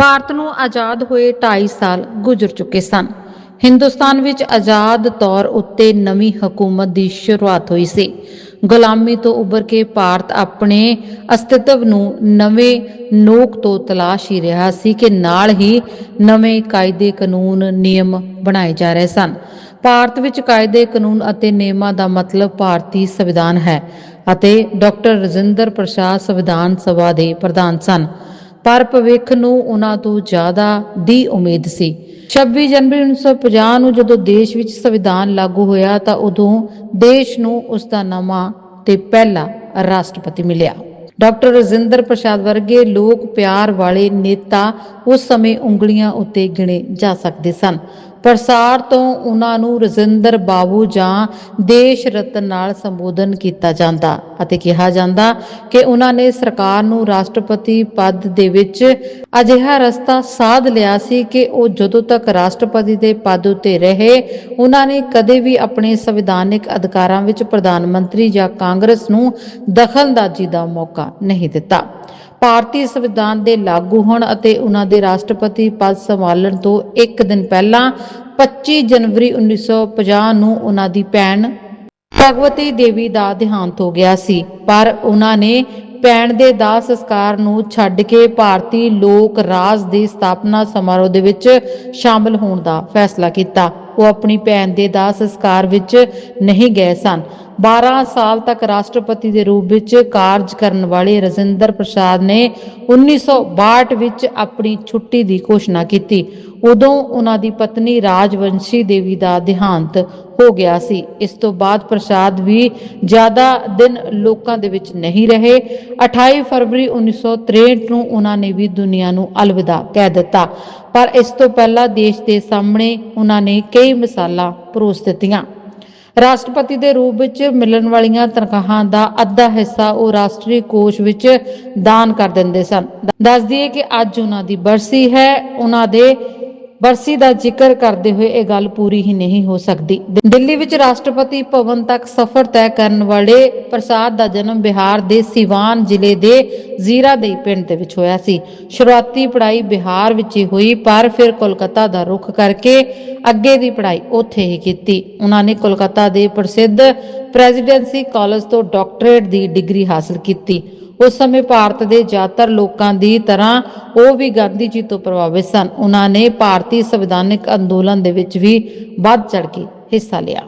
ਭਾਰਤ ਨੂੰ ਆਜ਼ਾਦ ਹੋਏ 2.5 ਸਾਲ ਗੁਜ਼ਰ ਚੁੱਕੇ ਸਨ। ਹਿੰਦੁਸਤਾਨ ਵਿੱਚ ਆਜ਼ਾਦ ਤੌਰ ਉੱਤੇ ਨਵੀਂ ਹਕੂਮਤ ਦੀ ਸ਼ੁਰੂਆਤ ਹੋਈ ਸੀ। ਗੁਲਾਮੀ ਤੋਂ ਉੱਭਰ ਕੇ ਭਾਰਤ ਆਪਣੇ ਅਸਤਿਤਵ ਨੂੰ ਨਵੇਂ ਨੋਕ ਤੋਂ ਤਲਾਸ਼ ਹੀ ਰਿਹਾ ਸੀ ਕਿ ਨਾਲ ਹੀ ਨਵੇਂ ਕਾਇਦੇ ਕਾਨੂੰਨ ਨਿਯਮ ਬਣਾਏ ਜਾ ਰਹੇ ਸਨ। ਭਾਰਤ ਵਿੱਚ ਕਾਇਦੇ ਕਾਨੂੰਨ ਅਤੇ ਨਿਯਮਾਂ ਦਾ ਮਤਲਬ ਭਾਰਤੀ ਸੰਵਿਧਾਨ ਹੈ ਅਤੇ ਡਾਕਟਰ ਰਜਿੰਦਰ ਪ੍ਰਸਾਦ ਸੰਵਿਧਾਨ ਸਭਾ ਦੇ ਪ੍ਰਧਾਨ ਸਨ। ਪਰ ਭਵਿੱਖ ਨੂੰ ਉਹਨਾਂ ਤੋਂ ਜ਼ਿਆਦਾ ਦੀ ਉਮੀਦ ਸੀ। 26 ਜਨਵਰੀ 1950 ਨੂੰ ਜਦੋਂ ਦੇਸ਼ ਵਿੱਚ ਸੰਵਿਧਾਨ ਲਾਗੂ ਹੋਇਆ ਤਾਂ ਉਦੋਂ ਦੇਸ਼ ਨੂੰ ਉਸ ਦਾ ਨਵਾਂ ਤੇ ਪਹਿਲਾ ਰਾਸ਼ਟਰਪਤੀ ਮਿਲਿਆ। ਡਾਕਟਰ ਰਜਿੰਦਰ ਪ੍ਰਸਾਦ ਵਰਗੇ ਲੋਕ ਪਿਆਰ ਵਾਲੇ ਨੇਤਾ ਉਸ ਸਮੇਂ ਉਂਗਲੀਆਂ ਉੱਤੇ ਗਿਣੇ ਜਾ ਸਕਦੇ ਸਨ। ਪ੍ਰਸਾਰ ਤੋਂ ਉਹਨਾਂ ਨੂੰ ਰਜਿੰਦਰ ਬਾਬੂ ਜਾਂ ਦੇਸ਼ ਰਤਨ ਨਾਲ ਸੰਬੋਧਨ ਕੀਤਾ ਜਾਂਦਾ ਅਤੇ ਕਿਹਾ ਜਾਂਦਾ ਕਿ ਉਹਨਾਂ ਨੇ ਸਰਕਾਰ ਨੂੰ ਰਾਸ਼ਟਰਪਤੀ ਪਦ ਦੇ ਵਿੱਚ ਅਜਿਹਾ ਰਸਤਾ ਸਾਧ ਲਿਆ ਸੀ ਕਿ ਉਹ ਜਦੋਂ ਤੱਕ ਰਾਸ਼ਟਰਪਤੀ ਦੇ ਪਦ ਉੱਤੇ ਰਹੇ, ਉਹਨਾਂ ਨੇ ਕਦੇ ਵੀ ਆਪਣੇ ਸੰਵਿਧਾਨਿਕ ਅਧਿਕਾਰਾਂ ਵਿੱਚ ਪ੍ਰਧਾਨ ਮੰਤਰੀ ਜਾਂ ਕਾਂਗਰਸ ਨੂੰ ਦਖਲਅੰਦਾਜ਼ੀ ਦਾ ਮੌਕਾ ਨਹੀਂ ਦਿੱਤਾ। ਭਾਰਤੀ ਸੰਵਿਧਾਨ ਦੇ ਲਾਗੂ ਹੋਣ ਅਤੇ ਉਹਨਾਂ ਦੇ ਰਾਸ਼ਟਰਪਤੀ ਪਦ ਸੰਭਾਲਣ ਤੋਂ ਇੱਕ ਦਿਨ ਪਹਿਲਾਂ 25 ਜਨਵਰੀ 1950 ਨੂੰ ਉਹਨਾਂ ਦੀ ਭੈਣ ਭਗਵਤੀ ਦੇਵੀ ਦਾ ਦੇਹਾਂਤ ਹੋ ਗਿਆ ਸੀ। ਪਰ ਉਹਨਾਂ ਨੇ ਭੈਣ ਦੇ ਦਾਹ ਸੰਸਕਾਰ ਨੂੰ ਛੱਡ ਕੇ ਭਾਰਤੀ ਲੋਕ ਰਾਜ ਦੀ ਸਥਾਪਨਾ ਸਮਾਰੋਹ ਦੇ ਵਿੱਚ ਸ਼ਾਮਲ ਹੋਣ ਦਾ ਫੈਸਲਾ ਕੀਤਾ। ਉਹ ਆਪਣੀ ਭੈਣ ਦੇ ਦਾਹ ਸੰਸਕਾਰ ਵਿੱਚ ਨਹੀਂ ਗਏ ਸਨ। 12 ਸਾਲ ਤੱਕ ਰਾਸ਼ਟਰਪਤੀ ਦੇ ਰੂਪ ਵਿੱਚ ਕਾਰਜ ਕਰਨ ਵਾਲੇ ਰਜਿੰਦਰ ਪ੍ਰਸਾਦ ਨੇ 1962 ਵਿੱਚ ਆਪਣੀ ਛੁੱਟੀ ਦੀ ਘੋਸ਼ਣਾ ਕੀਤੀ। ਉਦੋਂ ਉਹਨਾਂ ਦੀ ਪਤਨੀ ਰਾਜਵੰਸ਼ੀ ਦੇਵੀ ਦਾ ਦੇਹਾਂਤ ਹੋ ਗਿਆ ਸੀ। ਇਸ ਤੋਂ ਬਾਅਦ ਪ੍ਰਸਾਦ ਵੀ ਜ਼ਿਆਦਾ ਦਿਨ ਲੋਕਾਂ ਦੇ ਵਿੱਚ ਨਹੀਂ ਰਹੇ। 28 ਫਰਵਰੀ 1963 ਨੂੰ ਉਹਨਾਂ ਨੇ ਵੀ ਦੁਨੀਆ ਨੂੰ ਅਲਵਿਦਾ ਕਹਿ ਦਿੱਤਾ। ਪਰ ਇਸ ਤੋਂ ਪਹਿਲਾਂ ਦੇਸ਼ ਦੇ ਸਾਹਮਣੇ ਉਹਨਾਂ ਨੇ ਕਈ ਮਿਸਾਲਾਂ ਪਰੋਸ ਦਿੱਤੀਆਂ। ਰਾਸ਼ਟਰਪਤੀ ਦੇ ਰੂਪ ਵਿੱਚ ਮਿਲਣ ਵਾਲੀਆਂ ਤਨਖਾਹਾਂ ਦਾ ਅੱਧਾ ਹਿੱਸਾ ਉਹ ਰਾਸ਼ਟਰੀ ਕੋਸ਼ ਵਿੱਚ ਦਾਨ ਕਰ ਦਿੰਦੇ ਸਨ। ਦੱਸ ਦਈਏ ਕਿ ਅੱਜ ਉਹਨਾਂ ਦੀ ਬਰਸੀ ਹੈ। ਉਹਨਾਂ ਦੇ ਬਰਸੀ ਦਾ ਜ਼ਿਕਰ ਕਰਦੇ ਹੋਏ ਇਹ ਗੱਲ ਪੂਰੀ ਹੀ ਨਹੀਂ ਹੋ ਸਕਦੀ। ਦਿੱਲੀ ਵਿੱਚ ਰਾਸ਼ਟਰਪਤੀ ਭਵਨ ਤੱਕ ਸਫ਼ਰ ਤੈਅ ਕਰਨ ਵਾਲੇ ਪ੍ਰਸਾਦ ਦਾ ਜਨਮ ਬਿਹਾਰ ਦੇ ਸਿਵਾਨ ਜ਼ਿਲ੍ਹੇ ਦੇ ਜ਼ੀਰਾਦਈ ਪਿੰਡ ਦੇ ਵਿੱਚ ਹੋਇਆ ਸੀ। ਸ਼ੁਰੂਆਤੀ ਪੜ੍ਹਾਈ ਬਿਹਾਰ ਵਿੱਚ ਹੀ ਹੋਈ, ਪਰ ਫਿਰ ਕੋਲਕਾਤਾ ਦਾ ਰੁਖ ਕਰਕੇ ਅੱਗੇ ਦੀ ਪੜ੍ਹਾਈ ਉੱਥੇ ਹੀ ਕੀਤੀ। ਉਹਨਾਂ ਨੇ ਕੋਲਕਾਤਾ ਦੇ ਪ੍ਰਸਿੱਧ ਪ੍ਰੈਜ਼ੀਡੈਂਸੀ ਕਾਲਜ ਤੋਂ ਡਾਕਟਰੇਟ ਦੀ ਡਿਗਰੀ ਹਾਸਲ ਕੀਤੀ। ਉਸ ਸਮੇਂ ਭਾਰਤ ਦੇ ਜ਼ਿਆਦਾਤਰ ਲੋਕਾਂ ਦੀ ਤਰ੍ਹਾਂ ਉਹ ਵੀ ਗਾਂਧੀ ਜੀ ਤੋਂ ਪ੍ਰਭਾਵਿਤ ਸਨ। ਉਹਨਾਂ ਨੇ ਭਾਰਤੀ ਸੰਵਿਧਾਨਕ ਅੰਦੋਲਨ ਦੇ ਵਿੱਚ ਵੀ ਵੱਧ ਚੜ੍ਹ ਕੇ ਹਿੱਸਾ ਲਿਆ।